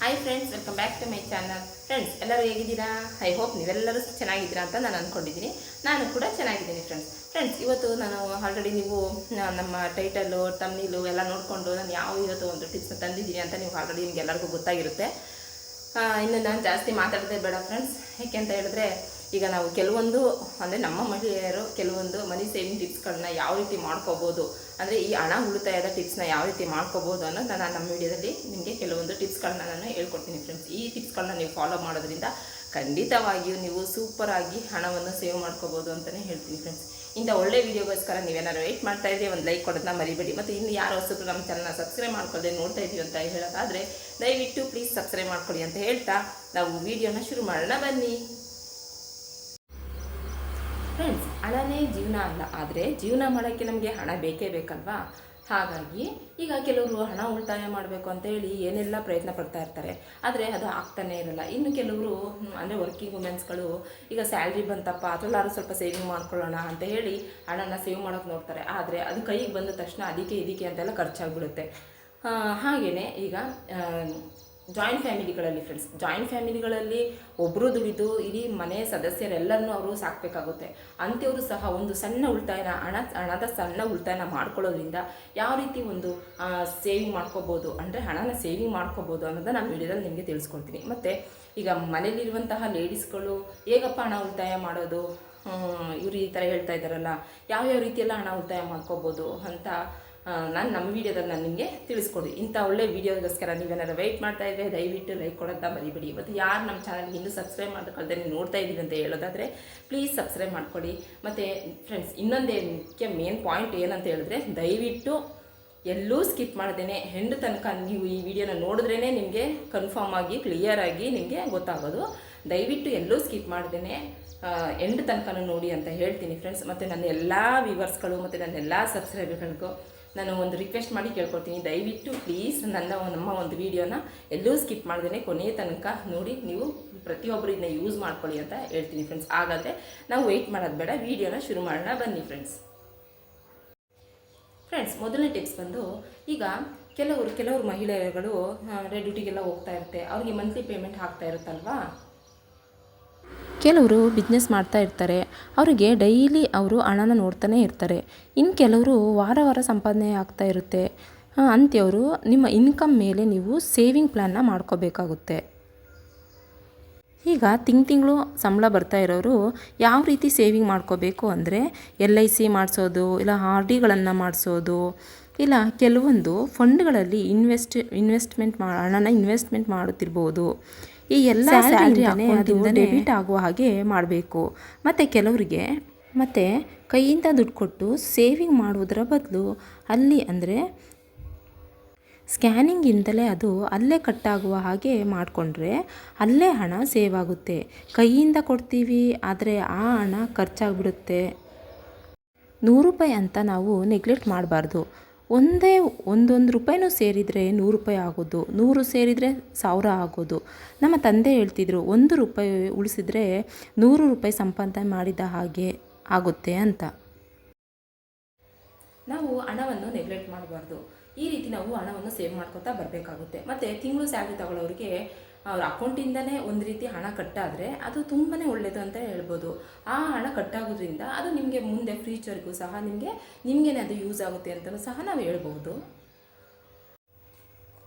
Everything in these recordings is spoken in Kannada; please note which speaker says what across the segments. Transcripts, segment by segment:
Speaker 1: Hi friends welcome back to my channel friends ಎಲ್ಲರೂ ಹೇಗಿದ್ದೀರಾ? ಐ ಹೋಪ್ ನೀವೆಲ್ಲರೂ ಚೆನ್ನಾಗಿದ್ದೀರಾ ಅಂತ ನಾನು ಅಂದ್ಕೊಂಡಿದ್ದೀನಿ ನಾನು ಕೂಡ ಚೆನ್ನಾಗಿದ್ದೀನಿ ಫ್ರೆಂಡ್ಸ್ ಫ್ರೆಂಡ್ಸ್ ಇವತ್ತು ನಾನು ಆಲ್ರೆಡಿ ನೀವು ನಮ್ಮ ಟೈಟಲು ತಮ್ನಿಲು ಎಲ್ಲ ನೋಡಿಕೊಂಡು ನಾನು ಯಾವ ಇವತ್ತು ಒಂದು ಟಿಪ್ಸ್ನ ತಂದಿದ್ದೀನಿ ಅಂತ ನೀವು ಆಲ್ರೆಡಿ ನಿಮ್ಗೆ ಎಲ್ಲರಿಗೂ ಗೊತ್ತಾಗಿರುತ್ತೆ. ಇನ್ನು ನಾನು ಜಾಸ್ತಿ ಮಾತಾಡೋದೇ ಬೇಡ ಫ್ರೆಂಡ್ಸ್ ಯಾಕೆ ಅಂತ ಹೇಳಿದ್ರೆ ಈಗ ನಾವು ಕೆಲವೊಂದು, ಅಂದರೆ ನಮ್ಮ ಮಹಿಳೆಯರು ಕೆಲವೊಂದು ಮನಿ ಸೇವಿಂಗ್ ಟಿಪ್ಸ್ಗಳನ್ನ ಯಾವ ರೀತಿ ಮಾಡ್ಕೋಬೋದು, ಅಂದರೆ ಈ ಹಣ ಉಳಿತಾಯದ ಟಿಪ್ಸ್ನ ಯಾವ ರೀತಿ ಮಾಡ್ಕೋಬೋದು ಅನ್ನೋದು ನಾನು ನಮ್ಮ ವಿಡಿಯೋದಲ್ಲಿ ನಿಮಗೆ ಕೆಲವೊಂದು ಟಿಪ್ಸ್ಗಳನ್ನ ನಾನು ಹೇಳ್ಕೊಡ್ತೀನಿ ಫ್ರೆಂಡ್ಸ್ ಈ ಟಿಪ್ಸ್ಗಳನ್ನ ನೀವು ಫಾಲೋ ಮಾಡೋದ್ರಿಂದ ಖಂಡಿತವಾಗಿಯೂ ನೀವು ಸೂಪರಾಗಿ ಹಣವನ್ನು ಸೇವ್ ಮಾಡ್ಕೋಬೋದು ಅಂತಲೇ ಹೇಳ್ತೀನಿ ಫ್ರೆಂಡ್ಸ್ ಇಂಥ ಒಳ್ಳೆ ವಿಡಿಯೋಗೋಸ್ಕರ ನೀವೇನಾದ್ರು ವೆಯ್ಟ್ ಮಾಡ್ತಾ ಇದ್ರೆ ಒಂದು ಲೈಕ್ ಕೊಡೋದನ್ನ ಮರಿಬೇಡಿ. ಮತ್ತು ಇನ್ನು ಯಾರು ಹೊಸಬ್ರು ನಮ್ಮ ಚಾನಲ್ನ ಸಬ್ಸ್ಕ್ರೈಬ್ ಮಾಡ್ಕೊಳ್ಳದೆ ನೋಡ್ತಾ ಇದೀವಿ ಅಂತ ಹೇಳೋದಾದರೆ, ದಯವಿಟ್ಟು ಪ್ಲೀಸ್ ಸಬ್ಸ್ಕ್ರೈಬ್ ಮಾಡ್ಕೊಳ್ಳಿ ಅಂತ ಹೇಳ್ತಾ ನಾವು ವಿಡಿಯೋನ ಶುರು ಮಾಡೋಣ ಬನ್ನಿ. ಫ್ರೆಂಡ್ಸ್ ಹಣನೇ ಜೀವನ ಅಲ್ಲ, ಆದರೆ ಜೀವನ ಮಾಡೋಕ್ಕೆ ನಮಗೆ ಹಣ ಬೇಕೇ ಬೇಕಲ್ವಾ? ಹಾಗಾಗಿ ಈಗ ಕೆಲವರು ಹಣ ಉಳಿತಾಯ ಮಾಡಬೇಕು ಅಂತ ಹೇಳಿ ಏನೆಲ್ಲ ಪ್ರಯತ್ನ ಪಡ್ತಾ ಇರ್ತಾರೆ, ಆದರೆ ಅದು ಆಗ್ತಾನೆ ಇರಲ್ಲ. ಇನ್ನು ಕೆಲವರು ಅಂದರೆ ವರ್ಕಿಂಗ್ ವುಮೆನ್ಸ್ಗಳು ಈಗ ಸ್ಯಾಲ್ರಿ ಬಂತಪ್ಪ ಅದರಲ್ಲಾದ್ರೂ ಸ್ವಲ್ಪ ಸೇವಿಂಗ್ ಮಾಡ್ಕೊಳ್ಳೋಣ ಅಂತ ಹೇಳಿ ಹಣನ ಸೇವ್ ಮಾಡೋಕೆ ನೋಡ್ತಾರೆ. ಆದರೆ ಅದು ಕೈಗೆ ಬಂದ ತಕ್ಷಣ ಅದಕ್ಕೆ ಇದಕ್ಕೆ ಅಂತೆಲ್ಲ ಖರ್ಚಾಗ್ಬಿಡುತ್ತೆ. ಹಾಗೆಯೇ ಈಗ ಜಾಯಿಂಟ್ ಫ್ಯಾಮಿಲಿಗಳಲ್ಲಿ ಫ್ರೆಂಡ್ಸ್ ಜಾಯಿಂಟ್ ಫ್ಯಾಮಿಲಿಗಳಲ್ಲಿ ಒಬ್ಬರು ದುಡಿದು ಇಡೀ ಮನೆಯ ಸದಸ್ಯರೆಲ್ಲರನ್ನೂ ಅವರು ಸಾಕಬೇಕಾಗುತ್ತೆ. ಅಂಥವರು ಸಹ ಒಂದು ಸಣ್ಣ ಉಳಿತಾಯನ, ಹಣ, ಹಣದ ಸಣ್ಣ ಉಳಿತಾಯನ ಮಾಡ್ಕೊಳ್ಳೋದ್ರಿಂದ ಯಾವ ರೀತಿ ಒಂದು ಸೇವಿಂಗ್ ಮಾಡ್ಕೋಬೋದು, ಅಂದರೆ ಹಣನ ಸೇವಿಂಗ್ ಮಾಡ್ಕೋಬೋದು ಅನ್ನೋದನ್ನ ನಾನು ವಿಡಿಯೋದಲ್ಲಿ ನಿಮಗೆ ತಿಳಿಸ್ಕೊಳ್ತೀನಿ ಮತ್ತು ಈಗ ಮನೇಲಿರುವಂತಹ ಲೇಡೀಸ್ಗಳು ಹೇಗಪ್ಪ ಹಣ ಉಳಿತಾಯ ಮಾಡೋದು? ಇವರು ಈ ಥರ ಹೇಳ್ತಾ ಇದ್ದಾರಲ್ಲ, ಯಾವ್ಯಾವ ರೀತಿಯೆಲ್ಲ ಹಣ ಉಳಿತಾಯ ಮಾಡ್ಕೋಬೋದು ಅಂತ ನಾನು ನಮ್ಮ ವೀಡಿಯೋದಲ್ಲಿ ನಾನು ನಿಮಗೆ ತಿಳಿಸ್ಕೊಡಿ. ಇಂಥ ಒಳ್ಳೆ ವೀಡಿಯೋಗೋಸ್ಕರ ನೀವೇನಾದ್ರು ವೆಯ್ಟ್ ಮಾಡ್ತಾ ಇದ್ದರೆ ದಯವಿಟ್ಟು ಲೈಕ್ ಕೊಡೋದ ಮರಿಬೇಡಿ. ಮತ್ತು ಯಾರು ನಮ್ಮ ಚಾನಲ್ಗೆ ಇನ್ನೂ ಸಬ್ಸ್ಕ್ರೈಬ್ ಮಾಡ್ಕೊಳ್ದೆ ನೀವು ನೋಡ್ತಾ ಇದ್ದೀನಿ ಅಂತ ಹೇಳೋದಾದರೆ ಪ್ಲೀಸ್ ಸಬ್ಸ್ಕ್ರೈಬ್ ಮಾಡ್ಕೊಳ್ಳಿ ಮತ್ತು ಫ್ರೆಂಡ್ಸ್ ಇನ್ನೊಂದೇ ಮುಖ್ಯ ಮೇನ್ ಪಾಯಿಂಟ್ ಏನಂತ ಹೇಳಿದ್ರೆ ದಯವಿಟ್ಟು ಎಲ್ಲೂ ಸ್ಕಿಪ್ ಮಾಡ್ದೇನೆ. ಹೆಂಡು ತನಕ ನೀವು ಈ ವಿಡಿಯೋನ ನೋಡಿದ್ರೇ ನಿಮಗೆ ಕನ್ಫರ್ಮ್ ಆಗಿ ಕ್ಲಿಯರ್ ಆಗಿ ನಿಮಗೆ ಗೊತ್ತಾಗೋದು. ದಯವಿಟ್ಟು ಎಲ್ಲೂ ಸ್ಕಿಪ್ ಮಾಡ್ದೇನೆ. ಎಂಡ್ ತನಕ ನೋಡಿ ಅಂತ ಹೇಳ್ತೀನಿ ಫ್ರೆಂಡ್ಸ್ ಮತ್ತು ನನ್ನ ಎಲ್ಲ ವ್ಯೂವರ್ಸ್ಗಳು ಮತ್ತು ನನ್ನ ಎಲ್ಲ ಸಬ್ಸ್ಕ್ರೈಬರ್ಗಳಿಗೂ ನಾನು ಒಂದು ರಿಕ್ವೆಸ್ಟ್ ಮಾಡಿ ಕೇಳ್ಕೊಳ್ತೀನಿ. ದಯವಿಟ್ಟು ಪ್ಲೀಸ್ ನನ್ನ ನಮ್ಮ ಒಂದು ವಿಡಿಯೋನ ಎಲ್ಲೂ ಸ್ಕಿಪ್ ಮಾಡ್ದೇ ಕೊನೆಯ ತನಕ ನೋಡಿ, ನೀವು ಪ್ರತಿಯೊಬ್ಬರು ಇದನ್ನ ಯೂಸ್ ಮಾಡ್ಕೊಳ್ಳಿ ಅಂತ ಹೇಳ್ತೀನಿ ಫ್ರೆಂಡ್ಸ್ ಹಾಗಾದರೆ ನಾವು ವೆಯ್ಟ್ ಮಾಡೋದು ಬೇಡ ವಿಡಿಯೋನ ಶುರು ಮಾಡೋಣ. ಬನ್ನಿ ಫ್ರೆಂಡ್ಸ್ ಫ್ರೆಂಡ್ಸ್ ಮೊದಲನೇ ಟಿಪ್ಸ್ ಬಂದು, ಈಗ ಕೆಲವರು ಕೆಲವರು ಮಹಿಳೆಯರುಗಳು ಡ್ಯೂಟಿಗೆಲ್ಲ ಹೋಗ್ತಾ ಇರುತ್ತೆ. ಅವ್ರಿಗೆ ಮಂತ್ಲಿ ಪೇಮೆಂಟ್ ಹಾಕ್ತಾ ಇರುತ್ತಲ್ವಾ?
Speaker 2: ಕೆಲವರು ಬಿಸ್ನೆಸ್ ಮಾಡ್ತಾ ಇರ್ತಾರೆ, ಅವರಿಗೆ ಡೈಲಿ ಅವರು ಹಣನ ನೋಡ್ತಾನೆ ಇರ್ತಾರೆ. ಇನ್ನು ಕೆಲವರು ವಾರ ವಾರ ಸಂಪಾದನೆ ಆಗ್ತಾ ಇರುತ್ತೆ. ಅಂತ್ಯವರು ನಿಮ್ಮ ಇನ್ಕಮ್ ಮೇಲೆ ನೀವು ಸೇವಿಂಗ್ ಪ್ಲ್ಯಾನ್ನ ಮಾಡ್ಕೋಬೇಕಾಗುತ್ತೆ. ಈಗ ತಿಂಗ್ ತಿಂಗಳು ಸಂಬಳ ಬರ್ತಾ ಇರೋರು ಯಾವ ರೀತಿ ಸೇವಿಂಗ್ ಮಾಡ್ಕೋಬೇಕು ಅಂದರೆ ಎಲ್ ಐ ಸಿ ಮಾಡಿಸೋದು, ಇಲ್ಲ ಆರ್ ಡಿಗಳನ್ನು ಮಾಡಿಸೋದು, ಇಲ್ಲ ಕೆಲವೊಂದು ಫಂಡ್ಗಳಲ್ಲಿ ಇನ್ವೆಸ್ಟ್ ಇನ್ವೆಸ್ಟ್ಮೆಂಟ್ ಮಾ, ಹಣನ ಇನ್ವೆಸ್ಟ್ಮೆಂಟ್ ಮಾಡುತ್ತಿರ್ಬೋದು. ಈ ಎಲ್ಲ ಸ್ಯಾಲ್ರಿ ಅಕೌಂಟಿಂದ ಡೆಬಿಟ್ ಆಗುವ ಹಾಗೆ ಮಾಡಬೇಕು. ಮತ್ತು ಕೆಲವರಿಗೆ ಮತ್ತು ಕೈಯಿಂದ ದುಡ್ಡು ಕೊಟ್ಟು ಸೇವಿಂಗ್ ಮಾಡುವುದರ ಬದಲು ಅಲ್ಲಿ ಅಂದರೆ ಸ್ಕ್ಯಾನಿಂಗಿಂದಲೇ ಅದು ಅಲ್ಲೇ ಕಟ್ಟಾಗುವ ಹಾಗೆ ಮಾಡಿಕೊಂಡ್ರೆ ಅಲ್ಲೇ ಹಣ ಸೇವ್ ಆಗುತ್ತೆ. ಕೈಯಿಂದ ಕೊಡ್ತೀವಿ ಆದರೆ ಆ ಹಣ ಖರ್ಚಾಗ್ಬಿಡುತ್ತೆ. ನೂರು ರೂಪಾಯಿ ಅಂತ ನಾವು ನೆಗ್ಲೆಕ್ಟ್ ಮಾಡಬಾರ್ದು. ಒಂದೇ ಒಂದೊಂದು ರೂಪಾಯಿನೂ ಸೇರಿದರೆ ನೂರು ರೂಪಾಯಿ ಆಗೋದು, ನೂರು ಸೇರಿದರೆ ಸಾವಿರ ಆಗೋದು. ನಮ್ಮ ತಂದೆ ಹೇಳ್ತಿದ್ರು, ಒಂದು ರೂಪಾಯಿ ಉಳಿಸಿದ್ರೆ ನೂರು ರೂಪಾಯಿ ಸಂಪಾದನೆ ಮಾಡಿದ ಹಾಗೆ ಆಗುತ್ತೆ ಅಂತ.
Speaker 1: ನಾವು ಹಣವನ್ನು ನೆಗ್ಲೆಕ್ಟ್ ಮಾಡಬಾರ್ದು. ಈ ರೀತಿ ನಾವು ಹಣವನ್ನು ಸೇವ್ ಮಾಡ್ಕೊತಾ ಬರಬೇಕಾಗುತ್ತೆ. ಮತ್ತು ತಿಂಗಳು ಸ್ಯಾಲ್ರಿ ತಗೊಳ್ಳೋರಿಗೆ ಅವ್ರ ಅಕೌಂಟಿಂದನೇ ಒಂದು ರೀತಿ ಹಣ ಕಟ್ಟಾದರೆ ಅದು ತುಂಬಾ ಒಳ್ಳೆಯದು ಅಂತ ಹೇಳ್ಬೋದು. ಆ ಹಣ ಕಟ್ಟಾಗೋದ್ರಿಂದ ಅದು ನಿಮಗೆ ಮುಂದೆ ಫ್ಯೂಚರ್ಗೂ ಸಹ ನಿಮಗೆ, ನಿಮಗೇನೆ ಅದು ಯೂಸ್ ಆಗುತ್ತೆ ಅಂತಲೂ ಸಹ ನಾವು ಹೇಳ್ಬೋದು.